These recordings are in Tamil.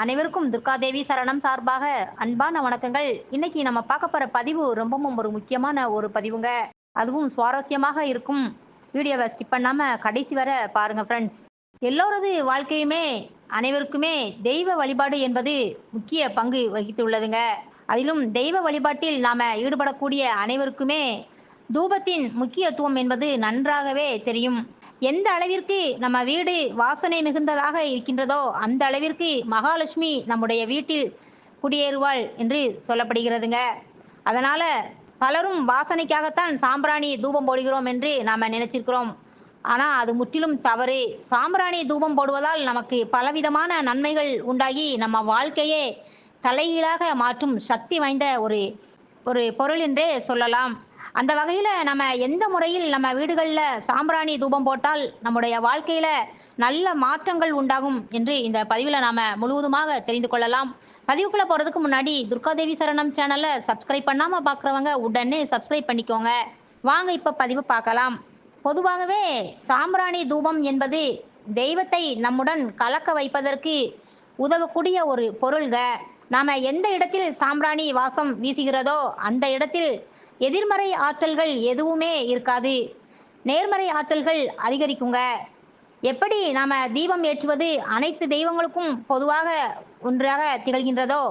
அனைவருக்கும் துர்காதேவி சரணம் சார்பாக அன்பான வணக்கங்கள். இன்னைக்கு நம்ம பார்க்க போற பதிவு ரொம்பவும் ஒரு முக்கியமான ஒரு பதிவுங்க. அதுவும் சுவாரஸ்யமாக இருக்கும். வீடியோவை ஸ்கிப் பண்ணாம கடைசி வர பாருங்க ஃப்ரெண்ட்ஸ் எல்லோரது வாழ்க்கையுமே அனைவருக்குமே தெய்வ வழிபாடு என்பது முக்கிய பங்கு வகித்துள்ளதுங்க. அதிலும் தெய்வ வழிபாட்டில் நாம ஈடுபடக்கூடிய அனைவருக்குமே தூபத்தின் முக்கியத்துவம் என்பது நன்றாகவே தெரியும். எந்த அளவிற்கு நம்ம வீடு வாசனை மிகுந்ததாக இருக்கின்றதோ அந்த அளவிற்கு மகாலட்சுமி நம்முடைய வீட்டில் குடியேறுவாள் என்று சொல்லப்படுகிறதுங்க. அதனால பலரும் வாசனைக்காகத்தான் சாம்பிராணி தூபம் போடுகிறோம் என்று நாம் நினைச்சிருக்கிறோம். ஆனால் அது முற்றிலும் தவறு. சாம்பிராணி தூபம் போடுவதால் நமக்கு பலவிதமான நன்மைகள் உண்டாகி நம்ம வாழ்க்கையே தலைகீழாக மாற்றும் சக்தி வாய்ந்த ஒரு ஒரு பொருள் என்றே சொல்லலாம். அந்த வகையில் நம்ம எந்த முறையில் நம்ம வீடுகளில் சாம்பிராணி தூபம் போட்டால் நம்முடைய வாழ்க்கையில் நல்ல மாற்றங்கள் உண்டாகும் என்று இந்த பதிவில் நாம் முழுவதுமாக தெரிந்து கொள்ளலாம். பதிவுக்குள்ளே போகிறதுக்கு முன்னாடி துர்காதேவி சரணம் சேனலை சப்ஸ்கிரைப் பண்ணாமல் பார்க்குறவங்க உடனே சப்ஸ்கிரைப் பண்ணிக்கோங்க. வாங்க இப்போ பதிவு பார்க்கலாம். பொதுவாகவே சாம்பிராணி தூபம் என்பது தெய்வத்தை நம்முடன் கலக்க வைப்பதற்கு உதவக்கூடிய ஒரு பொருள்க. நாம் எந்த இடத்தில் சாம்பிராணி வாசம் வீசுகிறதோ அந்த இடத்தில் எதிர்மறை ஆற்றல்கள் எதுவுமே இருக்காது. நேர்மறை ஆற்றல்கள் அதிகரிக்குங்க. எப்படி நாம் தீபம் ஏற்றுவது அனைத்து தெய்வங்களுக்கும் பொதுவாக ஒன்றாக திகழ்கின்றதோ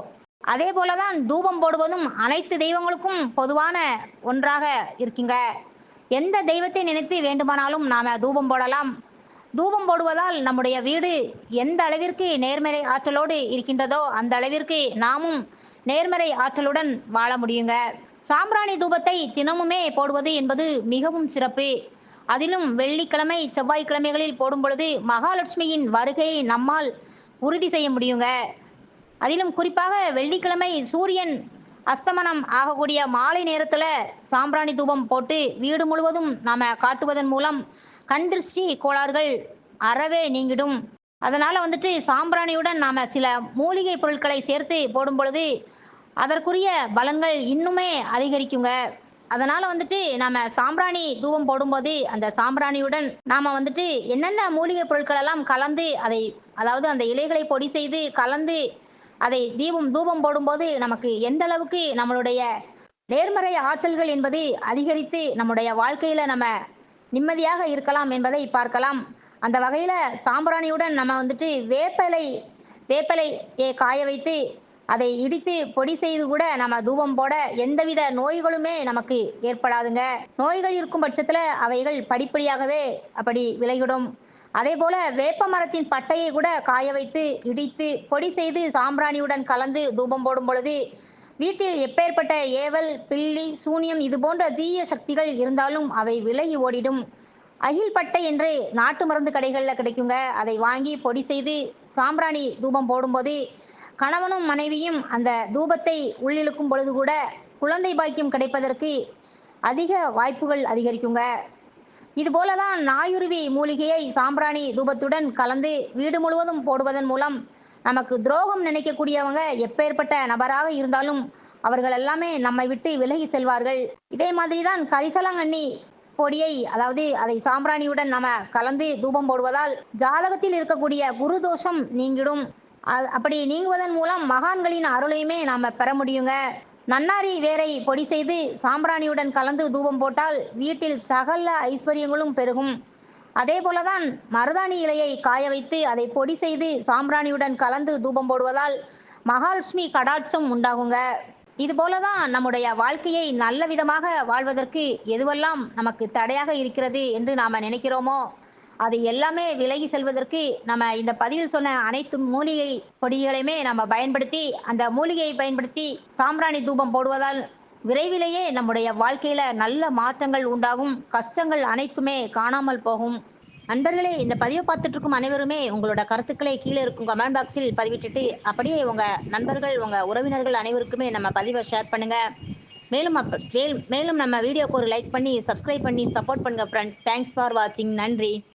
அதே போலதான் தூபம் போடுவதும் அனைத்து தெய்வங்களுக்கும் பொதுவான ஒன்றாக இருக்குங்க. எந்த தெய்வத்தை நினைத்து வேண்டுமானாலும் நாம் தூபம் போடலாம். தூபம் போடுவதால் நம்முடைய வீடு எந்த அளவிற்கு நேர்மறை ஆற்றலோடு இருக்கின்றதோ அந்த அளவிற்கு நாமும் நேர்மறை ஆற்றலுடன் வாழ முடியுங்க. சாம்பிராணி தூபத்தை தினமுமே போடுவது என்பது மிகவும் சிறப்பு. அதிலும் வெள்ளிக்கிழமை செவ்வாய்க்கிழமைகளில் போடும் பொழுது மகாலட்சுமியின் வருகையை நம்மால் உறுதி செய்ய முடியுங்க. அதிலும் குறிப்பாக வெள்ளிக்கிழமை சூரியன் அஸ்தமனம் ஆகக்கூடிய மாலை நேரத்தில் சாம்பிராணி தூபம் போட்டு வீடு முழுவதும் நாம் காட்டுவதன் மூலம் கண் திருஷ்டி கோளாறுகள் அறவே நீங்கிடும். அதனால் வந்துட்டு சாம்பிராணியுடன் நாம் சில மூலிகை பொருட்களை சேர்த்து போடும் பொழுது அதற்குரிய பலன்கள் இன்னுமே அதிகரிக்குங்க. அதனால் வந்துட்டு நாம் சாம்பிராணி தூபம் போடும்போது அந்த சாம்பிராணியுடன் நாம் வந்துட்டு என்னென்ன மூலிகை பொருட்கள் எல்லாம் கலந்து அதை அதாவது அந்த இலைகளை பொடி செய்து கலந்து அதை தீபம் தூபம் போடும்போது நமக்கு எந்த அளவுக்கு நம்மளுடைய நேர்மறை ஆற்றல்கள் என்பது அதிகரித்து நம்முடைய வாழ்க்கையில் நம்ம நிம்மதியாக இருக்கலாம் என்பதை பார்க்கலாம். அந்த வகையில் சாம்பிராணியுடன் நம்ம வந்துட்டு வேப்பலை வேப்பலையை காய வைத்து அதை இடித்து பொடி செய்து கூட நம்ம தூபம் போட எந்தவித நோய்களுமே நமக்கு ஏற்படாதுங்க. நோய்கள் இருக்கும் பட்சத்தில் அவைகள் படிப்படியாகவே அப்படி விலகிடும் அதே போல வேப்ப மரத்தின் பட்டையை கூட காய வைத்து இடித்து பொடி செய்து சாம்பிராணியுடன் கலந்து தூபம் போடும் பொழுது வீட்டில் எப்பேற்பட்ட ஏவல் பில்லி சூனியம் இது போன்ற தீய சக்திகள் இருந்தாலும் அவை விலகி ஓடிடும். அகில் பட்டை என்று நாட்டு மருந்து கடைகளில் கிடைக்குங்க. அதை வாங்கி பொடி செய்து சாம்பிராணி தூபம் போடும்போது கணவனும் மனைவியும் அந்த தூபத்தை உள்ளிழுக்கும் பொழுது கூட குழந்தை பாக்கியம் கிடைப்பதற்கு அதிக வாய்ப்புகள் அதிகரிக்குங்க. இதுபோல தான் நாயுருவி மூலிகையை சாம்பிராணி தூபத்துடன் கலந்து வீடு முழுவதும் போடுவதன் மூலம் நமக்கு துரோகம் நினைக்கக்கூடியவங்க எப்பேற்பட்ட நபராக இருந்தாலும் அவர்கள் எல்லாமே நம்மை விட்டு விலகி செல்வார்கள். இதே மாதிரி தான் கரிசலாங்கண்ணி பொடியை அதாவது அதை சாம்பிராணியுடன் நம்ம கலந்து தூபம் போடுவதால் ஜாதகத்தில் இருக்கக்கூடிய குரு தோஷம் நீங்கிடும். அப்படி நீங்குவதன் மூலம் மகான்களின் அருளையுமே நாம் பெற முடியுங்க. நன்னாரி வேரை பொடி செய்து சாம்பிராணியுடன் கலந்து தூபம் போட்டால் வீட்டில் சகல ஐஸ்வர்யங்களும் பெருகும். அதே போலதான் மருதாணி இலையை காய வைத்து அதை பொடி செய்து சாம்பிராணியுடன் கலந்து தூபம் போடுவதால் மகாலட்சுமி கடாட்சம் உண்டாகுங்க. இது போலதான் நம்முடைய வாழ்க்கையை நல்ல விதமாக வாழ்வதற்கு எதுவெல்லாம் நமக்கு தடையாக இருக்கிறது என்று நாம் நினைக்கிறோமோ அது எல்லாமே விலகி செல்வதற்கு நம்ம இந்த பதிவில் சொன்ன அனைத்து மூலிகை பொடிகளையுமே நம்ம பயன்படுத்தி அந்த மூலிகையை பயன்படுத்தி சாம்பிராணி தூபம் போடுவதால் விரைவிலேயே நம்முடைய வாழ்க்கையில நல்ல மாற்றங்கள் உண்டாகும். கஷ்டங்கள் அனைத்துமே காணாமல் போகும். நண்பர்களே இந்த பதிவை பார்த்துட்டு இருக்கும் அனைவருமே உங்களோட கருத்துக்களை கீழே இருக்கும் கமெண்ட் பாக்ஸில் பதிவிட்டுட்டு அப்படியே உங்க நண்பர்கள் உங்க உறவினர்கள் அனைவருக்குமே நம்ம பதிவை ஷேர் பண்ணுங்க. மேலும் மேலும் நம்ம வீடியோக்கு ஒரு லைக் பண்ணி சப்ஸ்கிரைப் பண்ணி சப்போர்ட் பண்ணுங்க ஃப்ரெண்ட்ஸ் தேங்க்ஸ் ஃபார் வாட்சிங் நன்றி.